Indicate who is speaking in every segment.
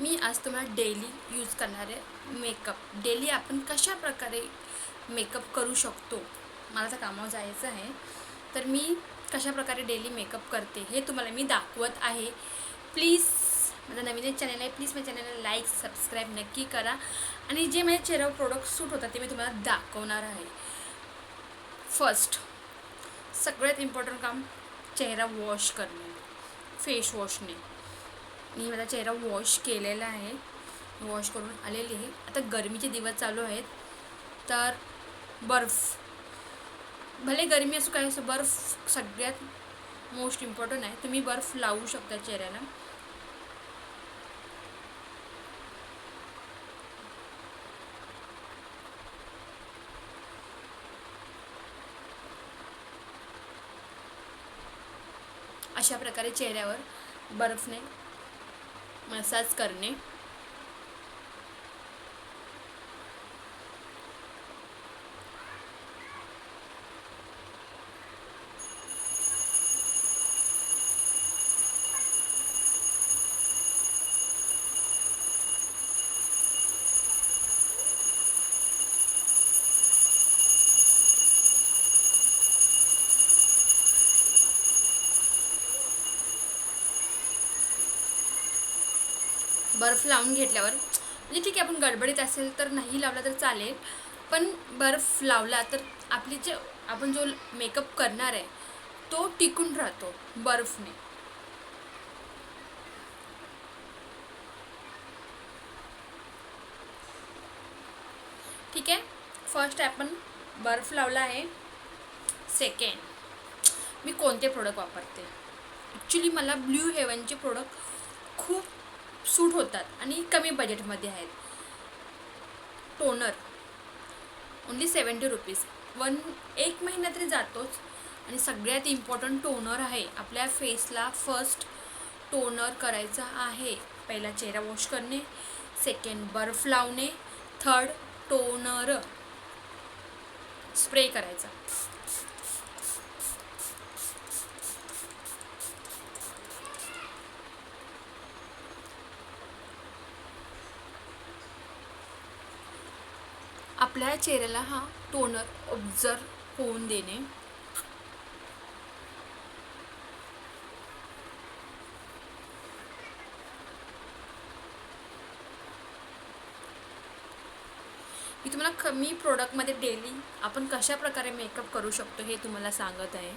Speaker 1: मी आज तुम्हाला daily use करणारे मेकअप डेली आपण कशा प्रकारे मेकअप करू शकतो? मला तर कामावर जायचं आहे. तर मी कशा प्रकारे डेली मेकअप करते हे तुम्हाला मी दाखवत आहे. प्लीज माझं नवीन चॅनल आहे. प्लीज माझ्या चॅनलला लाईक सबस्क्राईब नक्की करा. आणि जे माझ्या चेहऱ्यावर प्रोडक्ट सूट होतात ते मी तुम्हाला दाखवणार आहे. फर्स्ट सगळ्यात इम्पॉर्टंट काम चेहरा वॉश करणे. फेस वॉशने मी माझा चेहरा वॉश केलेला आहे. वॉश करून आलेली आहे. आता गरमीचे दिवस चालू आहेत. तर बर्फ. भले गरमी असो काय असो बर्फ सगळ्यात मोस्ट इम्पॉर्टंट आहे. तुम्ही बर्फ लावू शकता चेहऱ्याला. अशा प्रकारे चेहऱ्यावर बर्फने मसाज करणे. बर्फ लावून घेतल्यावर. म्हणजे ठीक आहे आपण गडबडीत असेल तर नाही लावला तर चालेल. पण बर्फ लावला तर आपली जे आपण जो मेकअप करणार आहे तो टिकून राहतो बर्फने. ठीक आहे फर्स्ट आपण बर्फ लावला आहे. सेकंड मी कोणते प्रोडक्ट वापरते? ॲक्च्युली मला ब्ल्यू हेवनचे प्रोडक्ट खूप सूट होतात आणि कमी बजेटमध्ये आहेत. Toner only seventy rupees one एक महिना तरी जातोच आणि सगळ्यात इम्पॉर्टंट टोनर आहे. आपल्या फेसला फर्स्ट टोनर करायचा आहे. पहिला चेहरा वॉश करणे सेकंड बर्फ लावणे थर्ड टोनर स्प्रे करायचा. आपल्या चेहऱ्याला हा टोनर ऑब्झर्व होऊन देणे. मी तुम्हाला कमी प्रोडक्टमध्ये डेली आपण कशा प्रकारे मेकअप करू शकतो हे तुम्हाला सांगत आहे.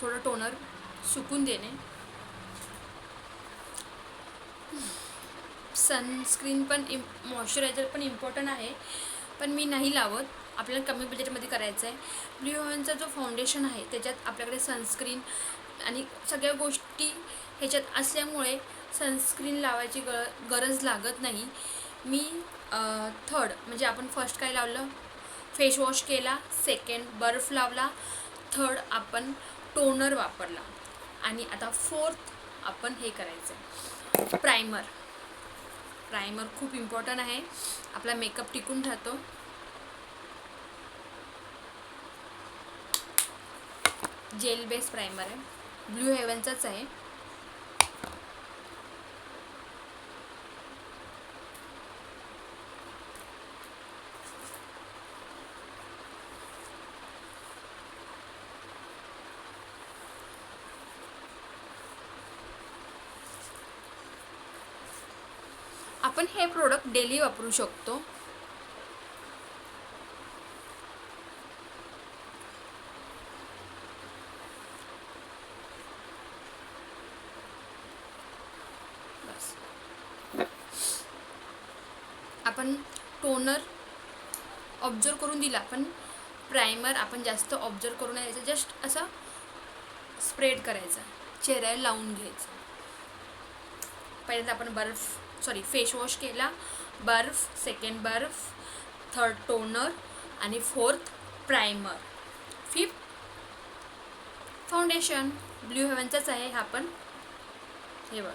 Speaker 1: थोडं टोनर सुकून देणे. सनस्क्रीन पण इम मॉइश्चरायझर पण इम्पॉर्टंट आहे. पण मी नाही लावत. आपल्याला कमी बजेटमध्ये करायचं आहे ब्ल्यू हेवनचा जो फाउंडेशन आहे त्याच्यात आपल्याकडे सनस्क्रीन आणि सगळ्या गोष्टी ह्याच्यात असल्यामुळे सनस्क्रीन लावायची ग गरज लागत नाही. मी थर्ड म्हणजे आपण फर्स्ट काय लावलं? फेस वॉश केला. सेकंड बर्फ लावला. थर्ड आपण टोनर वापरला. आणि आता फोर्थ आपण हे करायचं प्रायमर प्रायमर खूप इम्पॉर्टंट आहे. आपला मेकअप टिकून राहतो. जेल बेस प्रायमर आहे. ब्ल्यू हेवनचाच आहे. आपण हे प्रोडक्ट डेली वापरू शकतो. आपण टोनर ऑब्झर्व करून दिला पण प्रायमर आपण जास्त ऑब्झर्व करून नाही द्यायचं जस्ट असं स्प्रेड करायचा चेहऱ्याला लावून घ्यायचं. पहिल्यांदा आपण बर्फ सॉरी फेस वॉश केला बर्फ सेकंड बर्फ थर्ड टोनर आणि fourth primer fifth foundation blue हेवनचाच आहे हा पण हे बघा.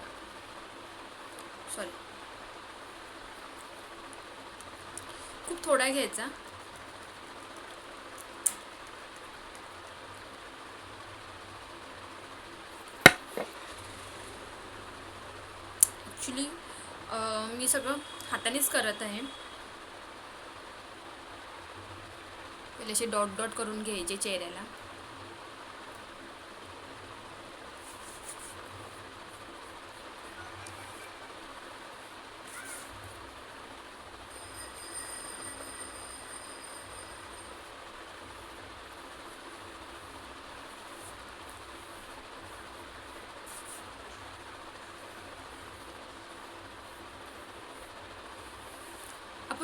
Speaker 1: सॉरी खूप थोडा घ्यायचा. ॲक्च्युली मी सगळं हातानेच करत आहे. पहिले असे डॉट डॉट करून घ्यायचे चेहऱ्याला.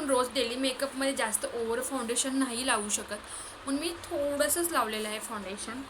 Speaker 1: आपण रोज डेली मेकअपमध्ये जास्त ओवर फाउंडेशन नाही लावू शकत. म्हणून मी थोडंसंच लावलेलं आहे फाउंडेशन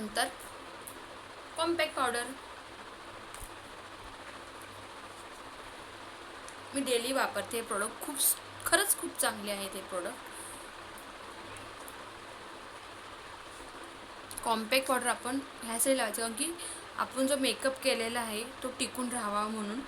Speaker 1: नंतर कॉम्पॅक्ट पावडर मी डेली वापरते. हे प्रोडक्ट खूप खरंच खूप चांगले आहे ते प्रोडक्ट कॉम्पॅक्ट पावडर आपण ह्यासाठी लावायचं कारण की आपण जो मेकअप केलेला आहे तो टिकून राहावा म्हणून.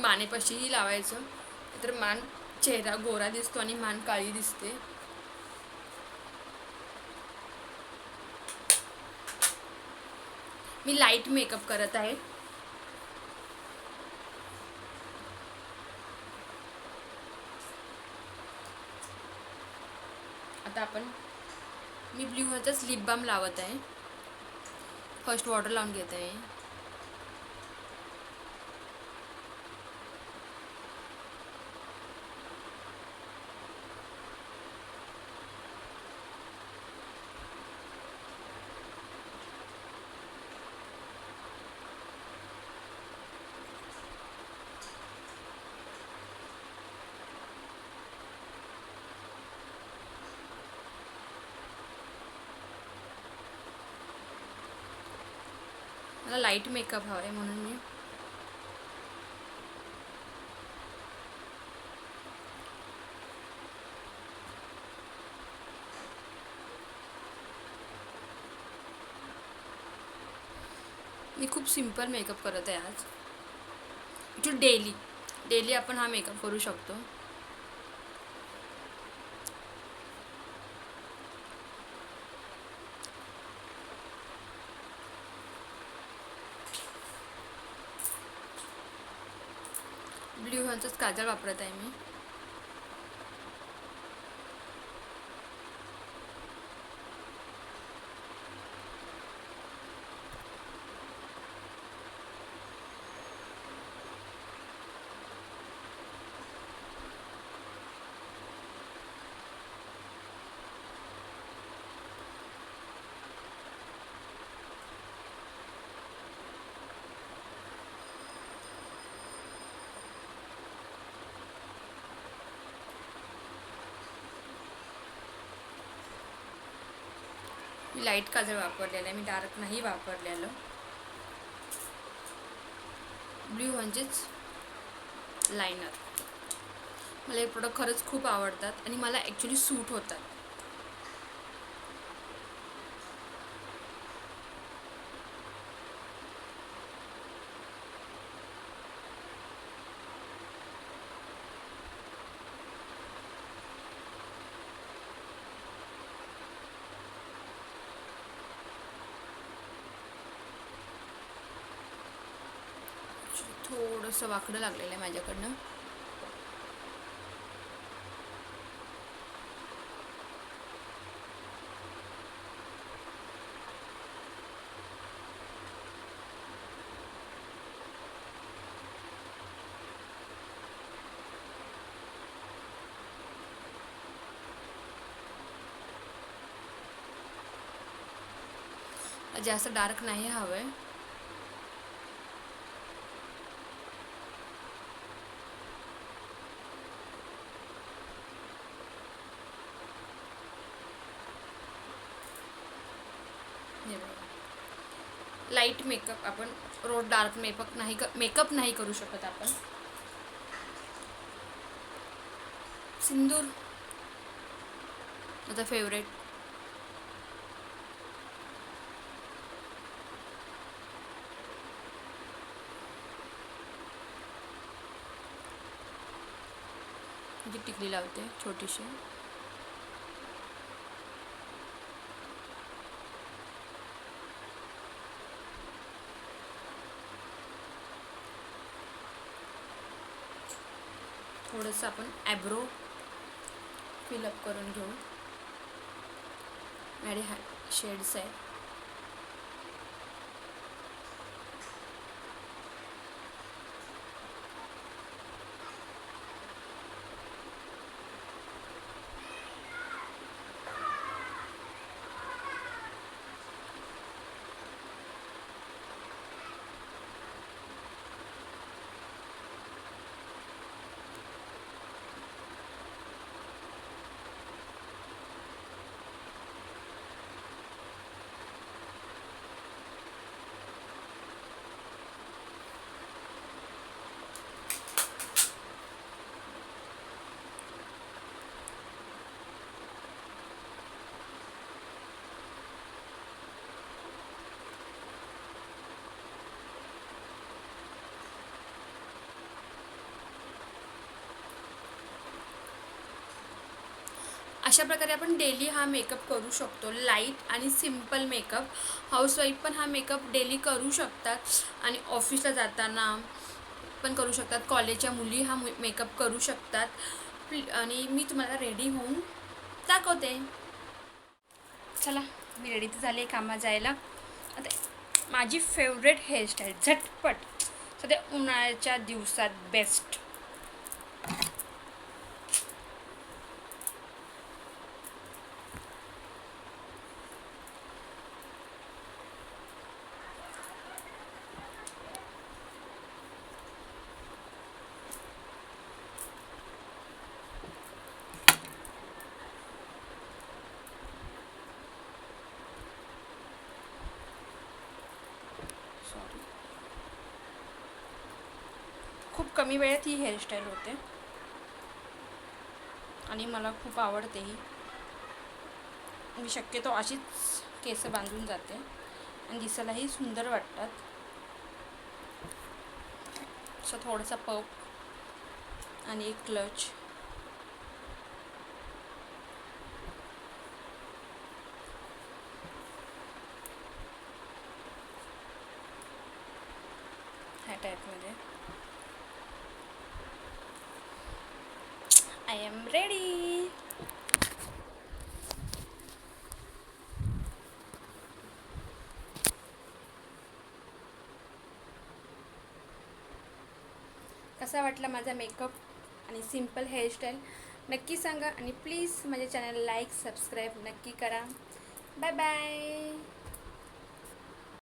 Speaker 1: मानेपाशीही लावायचं. तर मान चेहरा गोरा दिसतो आणि मान काळी दिसते. मी लाइट मेकअप करत आहे. आता आपण मी ब्ल्यू ह्याचाच लिप बाम लावत आहे. फर्स्ट वॉटर लावून घेत आहे. मला लाइट मेकअप हवा आहे म्हणून मी. मी खूप सिंपल मेकअप करत आहे आज. टू डेली डेली आपण हा मेकअप करू शकतो. ब्ल्यू ह्यांचंच काजळ वापरत आहे मी. मी लाइट काजळ वापरलेलं आहे? मी डार्क नाही वापरलेलं. ब्ल्यू म्हणजेच लायनर मला हे प्रोडक्ट खरंच खूप आवडतात आणि मला ॲक्च्युली सूट होतात. थोडंसं वाकडं लागलेलं आहे माझ्याकडनं. जास्त डार्क नाही हवं आहे हे बघा लाइट मेकअप आपण रोज डार्क मेकअप नाही मेकअप नाही करू शकत आपण. सिंदूर माझा फेवरेट जी टिकली लावते छोटीशी. थोडंसं आपण ॲब्रो फिलअप करून घेऊ. आणि हा शेड्स आहेत अशा प्रकारे आपण डेली हा मेकअप करू शकतो. लाइट आणि सिंपल मेकअप हाऊसवाईफ पण हा मेकअप डेली करू शकतात. आणि ऑफिसला जाताना पण करू शकतात. कॉलेजच्या मुली हा मेकअप करू शकतात. प्ल- आणि मी तुम्हाला रेडी होऊन दाखवते. चला मी रेडी तर झाले कामा जायला. आता माझी फेवरेट हेअरस्टाईल झटपट. सध्या उन्हाळ्याच्या दिवसात बेस्ट सॉरी खूप कमी वेळेत ही हेअरस्टाईल होते. आणि मला खूप आवडते ही. मी शक्यतो अशीच केस बांधून जाते. आणि दिसायलाही सुंदर वाटतात. असं थोडासा पप आणि एक क्लच आय एम रेडी कसा वाटला माझा मेकअप आणि सिंपल हेअरस्टाईल नक्की सांगा आणि प्लीज माझ्या चॅनल लाईक सबस्क्राईब नक्की करा. Bye bye